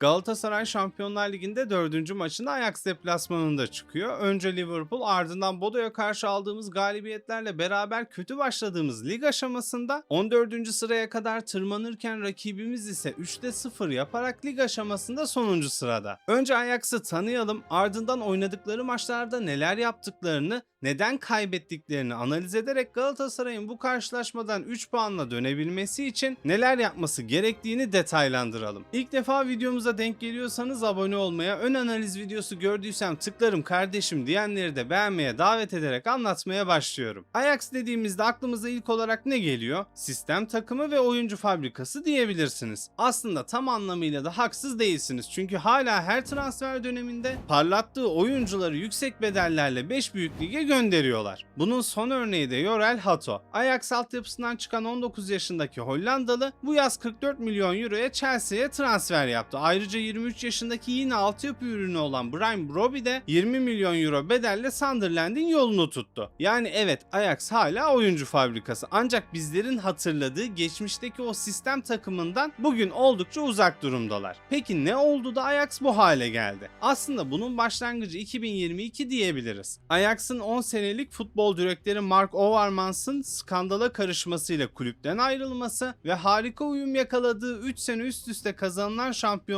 Galatasaray Şampiyonlar Ligi'nde 4. maçında Ajax deplasmanında çıkıyor. Önce Liverpool ardından Bodo'ya karşı aldığımız galibiyetlerle beraber kötü başladığımız lig aşamasında 14. sıraya kadar tırmanırken rakibimiz ise 3'te 0 yaparak lig aşamasında sonuncu sırada. Önce Ajax'ı tanıyalım ardından oynadıkları maçlarda neler yaptıklarını neden kaybettiklerini analiz ederek Galatasaray'ın bu karşılaşmadan 3 puanla dönebilmesi için neler yapması gerektiğini detaylandıralım. İlk defa videomuza denk geliyorsanız abone olmaya, ön analiz videosu gördüysem tıklarım kardeşim diyenleri de beğenmeye davet ederek anlatmaya başlıyorum. Ajax dediğimizde aklımıza ilk olarak ne geliyor? Sistem takımı ve oyuncu fabrikası diyebilirsiniz. Aslında tam anlamıyla da haksız değilsiniz çünkü hala her transfer döneminde parlattığı oyuncuları yüksek bedellerle 5 büyük lige gönderiyorlar. Bunun son örneği de Jorel Hato. Ajax altyapısından çıkan 19 yaşındaki Hollandalı bu yaz 44 milyon euroya Chelsea'ye transfer yaptı. Ayrıca 23 yaşındaki yine altyapı ürünü olan Brian Broby de 20 milyon euro bedelle Sunderland'in yolunu tuttu. Yani evet Ajax hala oyuncu fabrikası ancak bizlerin hatırladığı geçmişteki o sistem takımından bugün oldukça uzak durumdalar. Peki ne oldu da Ajax bu hale geldi? Aslında bunun başlangıcı 2022 diyebiliriz. Ajax'ın 10 senelik futbol direktörü Mark Overmans'ın skandala karışmasıyla kulüpten ayrılması ve harika uyum yakaladığı 3 sene üst üste kazanılan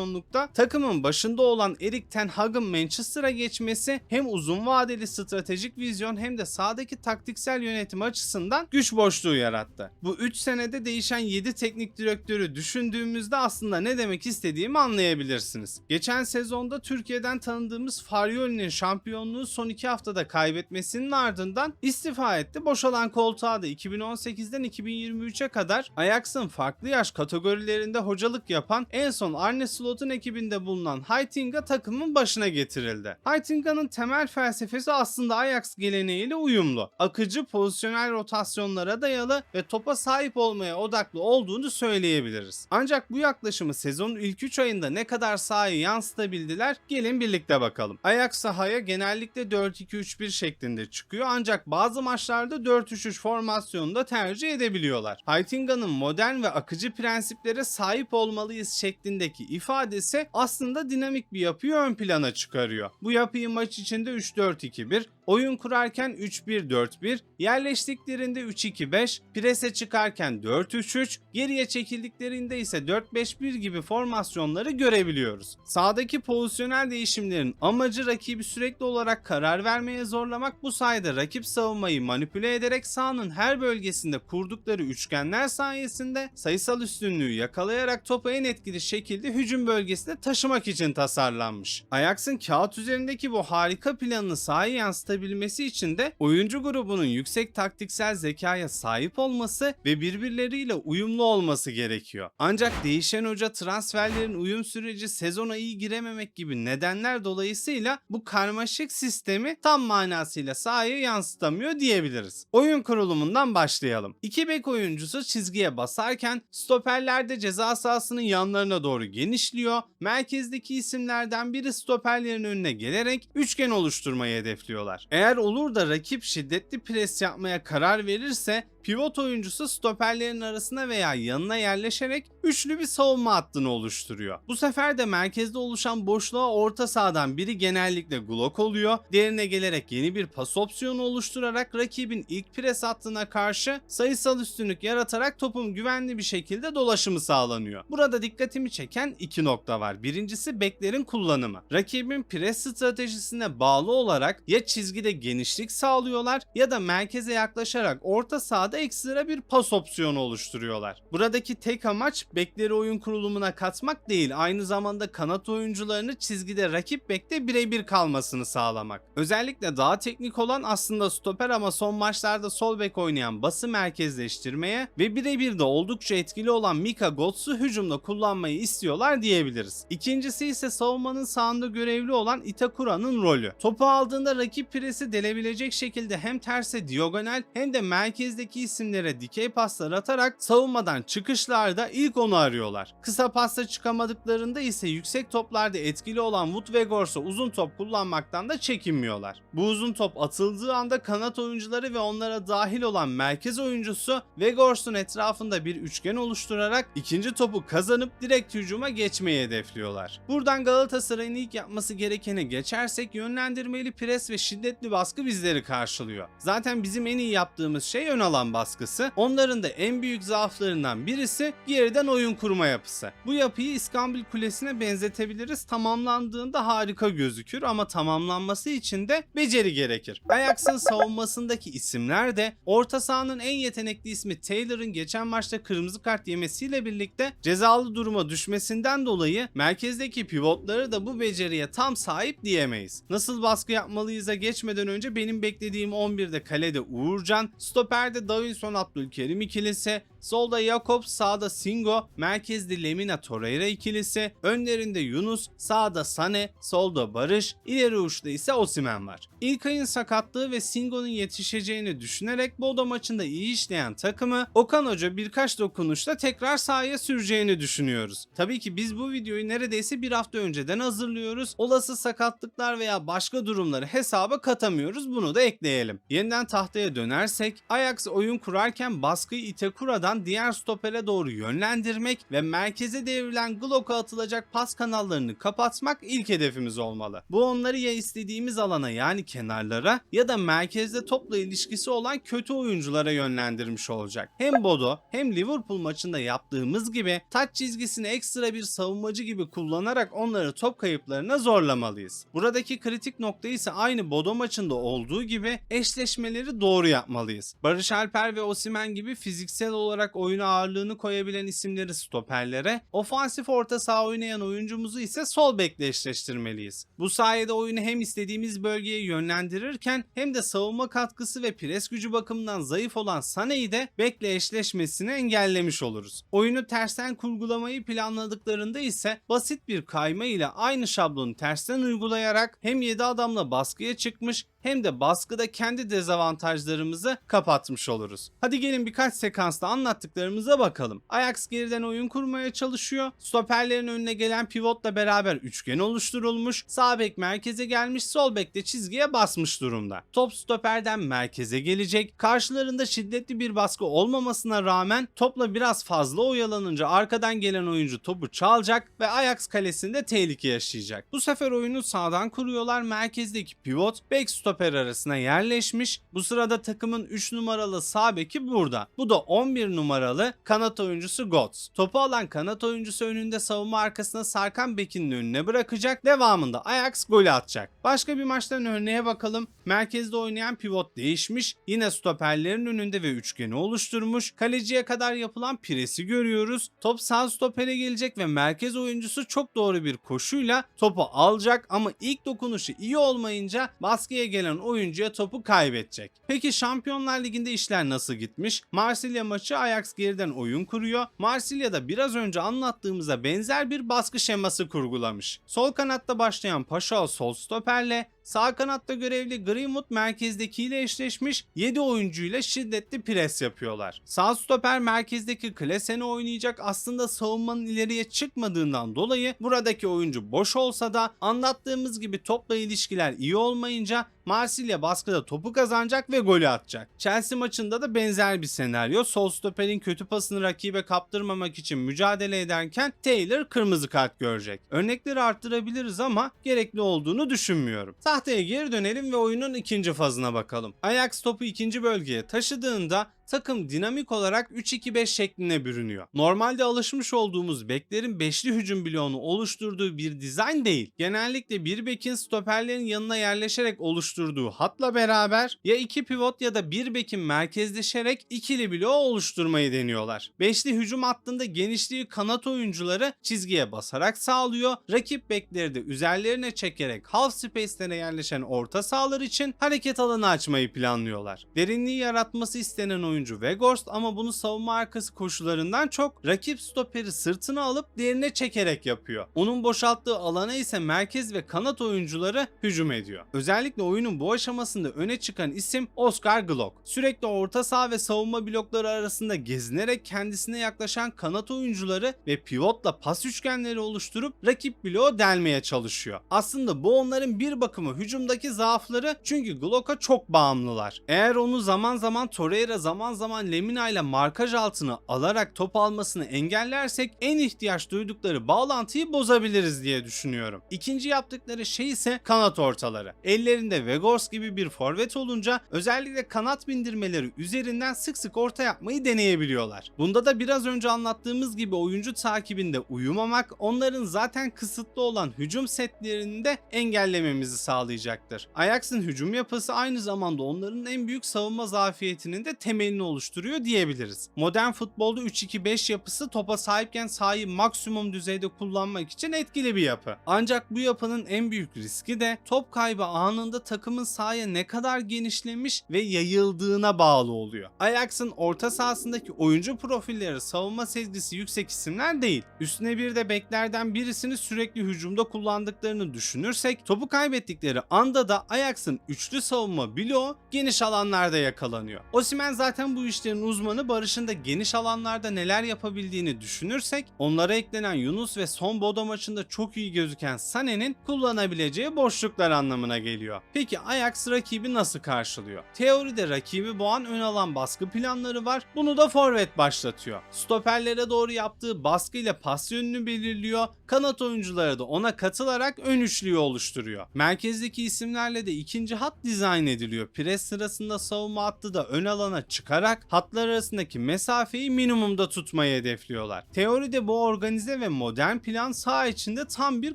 şampiyonlukta takımın başında olan Erik Ten Hag'ın Manchester'a geçmesi hem uzun vadeli stratejik vizyon hem de sahadaki taktiksel yönetim açısından güç boşluğu yarattı. Bu 3 senede değişen 7 teknik direktörü düşündüğümüzde aslında ne demek istediğimi anlayabilirsiniz. Geçen sezonda Türkiye'den tanıdığımız Farioli'nin şampiyonluğu son 2 haftada kaybetmesinin ardından istifa etti. Boşalan koltuğa da 2018'den 2023'e kadar Ajax'ın farklı yaş kategorilerinde hocalık yapan en son Arne Slot'un ekibinde bulunan Heitinga takımın başına getirildi. Heitinga'nın temel felsefesi aslında Ajax geleneğiyle uyumlu. Akıcı pozisyonel rotasyonlara dayalı ve topa sahip olmaya odaklı olduğunu söyleyebiliriz. Ancak bu yaklaşımı sezonun ilk 3 ayında ne kadar sahaya yansıtabildiler gelin birlikte bakalım. Ajax sahaya genellikle 4-2-3-1 şeklinde çıkıyor ancak bazı maçlarda 4-3-3 formasyonunu da tercih edebiliyorlar. Heitinga'nın modern ve akıcı prensiplere sahip olmalıyız şeklindeki ifadesi aslında dinamik bir yapıyı ön plana çıkarıyor. Bu yapıyı maç içinde 3-4-2-1, oyun kurarken 3-1-4-1, yerleştiklerinde 3-2-5, prese çıkarken 4-3-3, geriye çekildiklerinde ise 4-5-1 gibi formasyonları görebiliyoruz. Sağdaki pozisyonel değişimlerin amacı rakibi sürekli olarak karar vermeye zorlamak bu sayede rakip savunmayı manipüle ederek sahanın her bölgesinde kurdukları üçgenler sayesinde sayısal üstünlüğü yakalayarak topu en etkili şekilde hücum bölgesine taşımak için tasarlanmış. Ajax'ın kağıt üzerindeki bu harika planını sahaya yansıtabilmesi için de oyuncu grubunun yüksek taktiksel zekaya sahip olması ve birbirleriyle uyumlu olması gerekiyor. Ancak değişen hoca transferlerin uyum süreci sezona iyi girememek gibi nedenler dolayısıyla bu karmaşık sistemi tam manasıyla sahaya yansıtamıyor diyebiliriz. Oyun kurulumundan başlayalım. İki bek oyuncusu çizgiye basarken stoperler de ceza sahasının yanlarına doğru genişliyor. Merkezdeki isimlerden biri stoperlerin önüne gelerek üçgen oluşturmayı hedefliyorlar. Eğer olur da rakip şiddetli pres yapmaya karar verirse pivot oyuncusu stoperlerin arasına veya yanına yerleşerek üçlü bir savunma hattını oluşturuyor. Bu sefer de merkezde oluşan boşluğa orta sahadan biri genellikle Glock oluyor. Diğerine gelerek yeni bir pas opsiyonu oluşturarak rakibin ilk pres hattına karşı sayısal üstünlük yaratarak topun güvenli bir şekilde dolaşımı sağlanıyor. Burada dikkatimi çeken iki nokta var. Birincisi beklerin kullanımı. Rakibin pres stratejisine bağlı olarak ya çizgide genişlik sağlıyorlar ya da merkeze yaklaşarak orta sahada ekstra bir pas opsiyonu oluşturuyorlar. Buradaki tek amaç bekleri oyun kurulumuna katmak değil, aynı zamanda kanat oyuncularını çizgide rakip bekte birebir kalmasını sağlamak. Özellikle daha teknik olan aslında stoper ama son maçlarda sol bek oynayan bası merkezleştirmeye ve birebir de oldukça etkili olan Mika Götz'ü hücumda kullanmayı istiyorlar diyebiliriz. İkincisi ise savunmanın sağında görevli olan Itakura'nın rolü. Topu aldığında rakip presi delebilecek şekilde hem terse diagonal hem de merkezdeki isimlere dikey paslar atarak savunmadan çıkışlarda ilk onu arıyorlar. Kısa pasta çıkamadıklarında ise yüksek toplarda etkili olan Wood ve Gors'a uzun top kullanmaktan da çekinmiyorlar. Bu uzun top atıldığı anda kanat oyuncuları ve onlara dahil olan merkez oyuncusu Vegors'un etrafında bir üçgen oluşturarak ikinci topu kazanıp direkt hücuma geçmeyi hedefliyorlar. Buradan Galatasaray'ın ilk yapması gerekene geçersek yönlendirmeli pres ve şiddetli baskı bizleri karşılıyor. Zaten bizim en iyi yaptığımız şey ön alan baskısı. Onların da en büyük zaaflarından birisi geriden oyun kurma yapısı. Bu yapıyı İskambil Kulesi'ne benzetebiliriz. Tamamlandığında harika gözükür ama tamamlanması için de beceri gerekir. Ajax'ın savunmasındaki isimler de orta sahanın en yetenekli ismi Taylor'ın geçen maçta kırmızı kart yemesiyle birlikte cezalı duruma düşmesinden dolayı merkezdeki pivotları da bu beceriye tam sahip diyemeyiz. Nasıl baskı yapmalıyız'a geçmeden önce benim beklediğim 11'de kalede Uğurcan, stoperde Davinson Abdülkerim ikilisi, Solda Jakob, sağda Singo, merkezde Lemina Torreira ikilisi, önlerinde Yunus, sağda Sane, solda Barış, ileri uçta ise Osimen var. İlkay'ın sakatlığı ve Singo'nun yetişeceğini düşünerek Bodo maçında iyi işleyen takımı Okan Hoca birkaç dokunuşla tekrar sahaya süreceğini düşünüyoruz. Tabii ki biz bu videoyu neredeyse bir hafta önceden hazırlıyoruz. Olası sakatlıklar veya başka durumları hesaba katamıyoruz. Bunu da ekleyelim. Yeniden tahtaya dönersek Ajax oyun kurarken baskıyı Itekura'dan diğer stopere doğru yönlendirmek ve merkeze devrilen Glock'a atılacak pas kanallarını kapatmak ilk hedefimiz olmalı. Bu onları ya istediğimiz alana yani kenarlara ya da merkezde topla ilişkisi olan kötü oyunculara yönlendirmiş olacak. Hem Bodo hem Liverpool maçında yaptığımız gibi taç çizgisini ekstra bir savunmacı gibi kullanarak onları top kayıplarına zorlamalıyız. Buradaki kritik nokta ise aynı Bodo maçında olduğu gibi eşleşmeleri doğru yapmalıyız. Barış Alper ve Osimen gibi fiziksel olarak oyuna ağırlığını koyabilen isimleri stoperlere, ofansif orta saha oynayan oyuncumuzu ise sol bekle eşleştirmeliyiz. Bu sayede oyunu hem istediğimiz bölgeye yönlendirirken hem de savunma katkısı ve pres gücü bakımından zayıf olan Sane'yi de bekle eşleşmesini engellemiş oluruz. Oyunu tersten kurgulamayı planladıklarında ise basit bir kayma ile aynı şablonu tersten uygulayarak hem 7 adamla baskıya çıkmış hem de baskıda kendi dezavantajlarımızı kapatmış oluruz. Hadi gelin birkaç sekansta anlattıklarımıza bakalım. Ajax geriden oyun kurmaya çalışıyor. Stoperlerin önüne gelen pivotla beraber üçgen oluşturulmuş. Sağ bek merkeze gelmiş, sol bek de çizgiye basmış durumda. Top stoperden merkeze gelecek. Karşılarında şiddetli bir baskı olmamasına rağmen topla biraz fazla oyalanınca arkadan gelen oyuncu topu çalacak ve Ajax kalesinde tehlike yaşayacak. Bu sefer oyunu sağdan kuruyorlar. Merkezdeki pivot bek stoper arasına yerleşmiş. Bu sırada takımın 3 numaralı sağ beki burada. Bu da 11 numaralı kanat oyuncusu Götze. Topu alan kanat oyuncusu önünde savunma arkasına sarkan bekinin önüne bırakacak. Devamında Ajax golü atacak. Başka bir maçtan örneğe bakalım. Merkezde oynayan pivot değişmiş. Yine stoperlerin önünde ve üçgeni oluşturmuş. Kaleciye kadar yapılan presi görüyoruz. Top sağ stopere gelecek ve merkez oyuncusu çok doğru bir koşuyla topu alacak ama ilk dokunuşu iyi olmayınca baskıya gelen oyuncuya topu kaybedecek. Peki Şampiyonlar Ligi'nde işler nasıl gitmiş? Marsilya maçı Ajax geriden oyun kuruyor. Marsilya'da biraz önce anlattığımıza benzer bir baskı şeması kurgulamış. Sol kanatta başlayan Paşa sol stoperle Sağ kanatta görevli Greenwood merkezdekiyle eşleşmiş 7 oyuncuyla şiddetli pres yapıyorlar. Sağ stoper merkezdeki Klesen'i oynayacak aslında savunmanın ileriye çıkmadığından dolayı buradaki oyuncu boş olsa da anlattığımız gibi topla ilişkiler iyi olmayınca Marsilya baskıda topu kazanacak ve golü atacak. Chelsea maçında da benzer bir senaryo. Sol stoperin kötü pasını rakibe kaptırmamak için mücadele ederken Taylor kırmızı kart görecek. Örnekleri arttırabiliriz ama gerekli olduğunu düşünmüyorum. Tahtaya geri dönelim ve oyunun ikinci fazına bakalım. Ajax topu ikinci bölgeye taşıdığında takım dinamik olarak 3-2-5 şekline bürünüyor. Normalde alışmış olduğumuz beklerin beşli hücum bloğunu oluşturduğu bir dizayn değil. Genellikle bir bekin stoperlerin yanına yerleşerek oluşturduğu hatla beraber ya iki pivot ya da bir bekin merkezleşerek ikili bloğu oluşturmayı deniyorlar. Beşli hücum hattında genişliği kanat oyuncuları çizgiye basarak sağlıyor. Rakip bekleri de üzerlerine çekerek half space'lere yerleşen orta sahalar için hareket alanı açmayı planlıyorlar. Derinliği yaratması istenen oyun oyuncu Weghorst ama bunu savunma arkası koşularından çok rakip stoperi sırtına alıp derine çekerek yapıyor. Onun boşalttığı alana ise merkez ve kanat oyuncuları hücum ediyor. Özellikle oyunun bu aşamasında öne çıkan isim Oscar Glock. Sürekli orta saha ve savunma blokları arasında gezinerek kendisine yaklaşan kanat oyuncuları ve pivotla pas üçgenleri oluşturup rakip bloğu delmeye çalışıyor. Aslında bu onların bir bakıma hücumdaki zaafları çünkü Glock'a çok bağımlılar. Eğer onu zaman zaman Torreira zaman zaman Lemina ile markaj altına alarak top almasını engellersek en ihtiyaç duydukları bağlantıyı bozabiliriz diye düşünüyorum. İkinci yaptıkları şey ise kanat ortaları. Ellerinde Weghorst gibi bir forvet olunca özellikle kanat bindirmeleri üzerinden sık sık orta yapmayı deneyebiliyorlar. Bunda da biraz önce anlattığımız gibi oyuncu takibinde uyumamak onların zaten kısıtlı olan hücum setlerini de engellememizi sağlayacaktır. Ajax'ın hücum yapısı aynı zamanda onların en büyük savunma zafiyetinin de temelini oluşturuyor diyebiliriz. Modern futbolda 3-2-5 yapısı topa sahipken sahayı maksimum düzeyde kullanmak için etkili bir yapı. Ancak bu yapının en büyük riski de top kaybı anında takımın sahaya ne kadar genişlemiş ve yayıldığına bağlı oluyor. Ajax'ın orta sahasındaki oyuncu profilleri savunma sezgisi yüksek isimler değil. Üstüne bir de beklerden birisini sürekli hücumda kullandıklarını düşünürsek topu kaybettikleri anda da Ajax'ın üçlü savunma bloğu geniş alanlarda yakalanıyor. Osimhen zaten bu işlerin uzmanı Barış'ın da geniş alanlarda neler yapabildiğini düşünürsek onlara eklenen Yunus ve son Bodo maçında çok iyi gözüken Sané'nin kullanabileceği boşluklar anlamına geliyor. Peki Ajax rakibi nasıl karşılıyor? Teoride rakibi boğan ön alan baskı planları var. Bunu da forvet başlatıyor. Stoperlere doğru yaptığı baskıyla pas yönünü belirliyor. Kanat oyuncuları da ona katılarak ön üçlüyü oluşturuyor. Merkezdeki isimlerle de ikinci hat dizayn ediliyor. Pres sırasında savunma hattı da ön alana çıkarak hatlar arasındaki mesafeyi minimumda tutmayı hedefliyorlar. Teoride bu organize ve modern plan saha içinde tam bir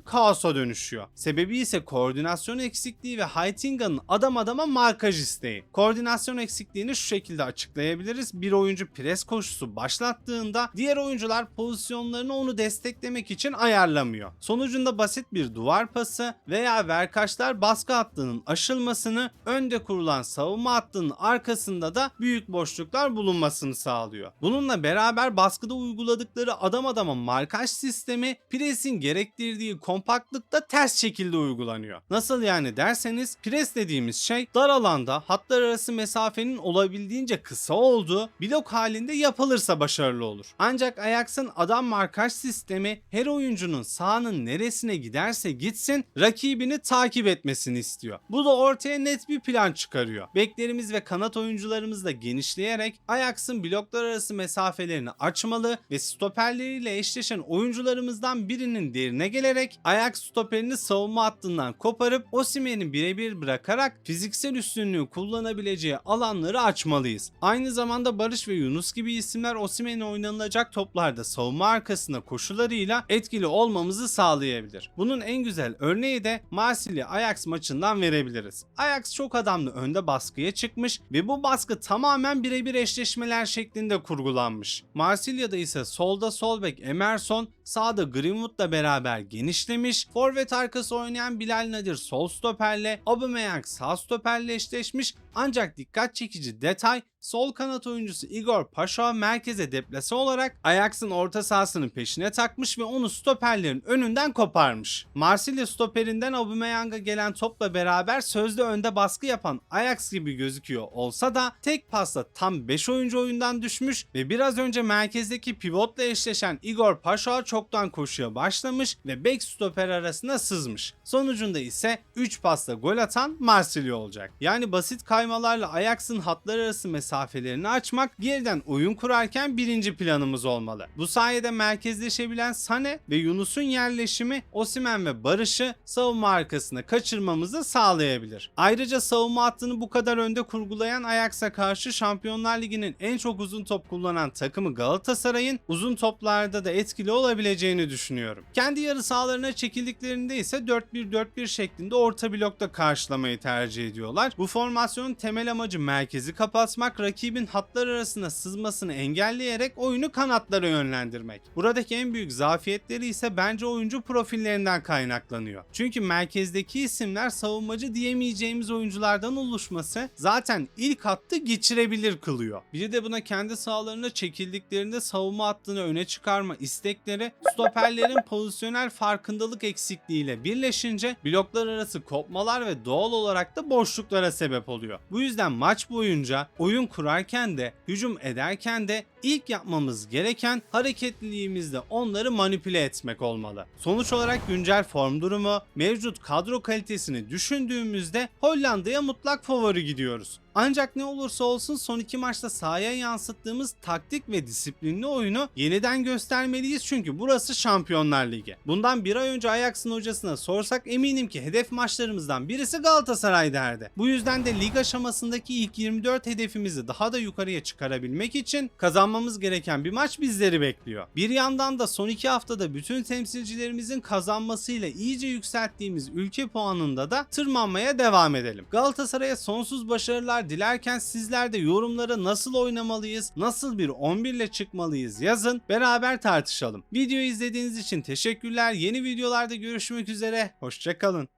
kaosa dönüşüyor. Sebebi ise koordinasyon eksikliği ve Heitinga'nın adam adama markaj isteği. Koordinasyon eksikliğini şu şekilde açıklayabiliriz. Bir oyuncu pres koşusu başlattığında diğer oyuncular pozisyonlarını onu desteklemek için ayarlamıyor. Sonucunda basit bir duvar pası veya verkaçlar baskı hattının aşılmasını önde kurulan savunma hattının arkasında da büyük boşluklar bulunmasını sağlıyor. Bununla beraber baskıda uyguladıkları adam adama markaj sistemi presin gerektirdiği kompaktlıkta ters şekilde uygulanıyor. Nasıl yani derseniz pres dediğimiz şey dar alanda hatlar arası mesafenin olabildiğince kısa olduğu blok halinde yapılırsa başarılı olur. Ancak Ajax'ın adam markaj sistemi her oyuncunun sahanın neresine giderse gitsin rakibini takip etmesini istiyor. Bu da ortaya net bir plan çıkarıyor. Beklerimiz ve kanat oyuncularımız da genişleyerek Ajax'ın bloklar arası mesafelerini açmalı ve stoperleriyle eşleşen oyuncularımızdan birinin derine gelerek Ajax stoperini savunma hattından koparıp Osimhen'i birebir bırakarak fiziksel üstünlüğü kullanabileceği alanları açmalıyız. Aynı zamanda Barış ve Yunus gibi isimler Osimhen'e oynanılacak toplarda savunma arkasında koşularıyla etkili olmamızı sağlayabilir. Bunun en güzel örneği de Marsilya Ajax maçından verebiliriz. Ajax çok adamlı önde baskıya çıkmış ve bu baskı tamamen birebir eşleşmeler şeklinde kurgulanmış. Marsilya'da ise solda sol bek Emerson, sağda Greenwood'la beraber genişlemiş, forvet arkası oynayan Bilal Nadir sol stoperle, Aubameyang sağ stoperle eşleşmiş ancak dikkat çekici detay sol kanat oyuncusu Igor Paşa merkeze deplase olarak Ajax'ın orta sahasının peşine takmış ve onu stoperlerin önünden koparmış. Marsilya stoperinden Aubameyang'a gelen topla beraber sözde önde baskı yapan Ajax gibi gözüküyor olsa da tek pasla tam 5 oyuncu oyundan düşmüş ve biraz önce merkezdeki pivotla eşleşen Igor Paşa çoktan koşuya başlamış ve bek stoper arasına sızmış. Sonucunda ise 3 pasla gol atan Marsilya olacak. Yani basit kaymalarla Ajax'ın hatlar arası mesafelerini açmak geriden oyun kurarken birinci planımız olmalı. Bu sayede merkezleşebilen Sane ve Yunus'un yerleşimi Osimen ve Barış'ı savunma arkasına kaçırmamızı sağlayabilir. Ayrıca savunma hattını bu kadar önde kurgulayan Ajax'a karşı Şampiyonlar Ligi'nin en çok uzun top kullanan takımı Galatasaray'ın uzun toplarda da etkili olabilir olabileceğini düşünüyorum. Kendi yarı sahalarına çekildiklerinde ise 4-1-4-1 şeklinde orta blokta karşılamayı tercih ediyorlar. Bu formasyonun temel amacı merkezi kapatmak, rakibin hatlar arasına sızmasını engelleyerek oyunu kanatlara yönlendirmek. Buradaki en büyük zafiyetleri ise bence oyuncu profillerinden kaynaklanıyor. Çünkü merkezdeki isimler savunmacı diyemeyeceğimiz oyunculardan oluşması zaten ilk hattı geçirebilir kılıyor. Bir de buna kendi sahalarına çekildiklerinde savunma hattını öne çıkarma istekleri stoperlerin pozisyonel farkındalık eksikliğiyle birleşince bloklar arası kopmalar ve doğal olarak da boşluklara sebep oluyor. Bu yüzden maç boyunca oyun kurarken de hücum ederken de ilk yapmamız gereken hareketliliğimizde onları manipüle etmek olmalı. Sonuç olarak güncel form durumu, mevcut kadro kalitesini düşündüğümüzde Hollanda'ya mutlak favori gidiyoruz. Ancak ne olursa olsun son iki maçta sahaya yansıttığımız taktik ve disiplinli oyunu yeniden göstermeliyiz çünkü burası Şampiyonlar Ligi. Bundan bir ay önce Ajax'ın hocasına sorsak eminim ki hedef maçlarımızdan birisi Galatasaray derdi. Bu yüzden de lig aşamasındaki ilk 24 hedefimizi daha da yukarıya çıkarabilmek için kazanmamız gereken bir maç bizleri bekliyor. Bir yandan da son iki haftada bütün temsilcilerimizin kazanmasıyla iyice yükselttiğimiz ülke puanında da tırmanmaya devam edelim. Galatasaray'a sonsuz başarılar dilerken sizler de yorumlara nasıl oynamalıyız, nasıl bir 11 ile çıkmalıyız yazın, beraber tartışalım. Videoyu izlediğiniz için teşekkürler. Yeni videolarda görüşmek üzere. Hoşçakalın.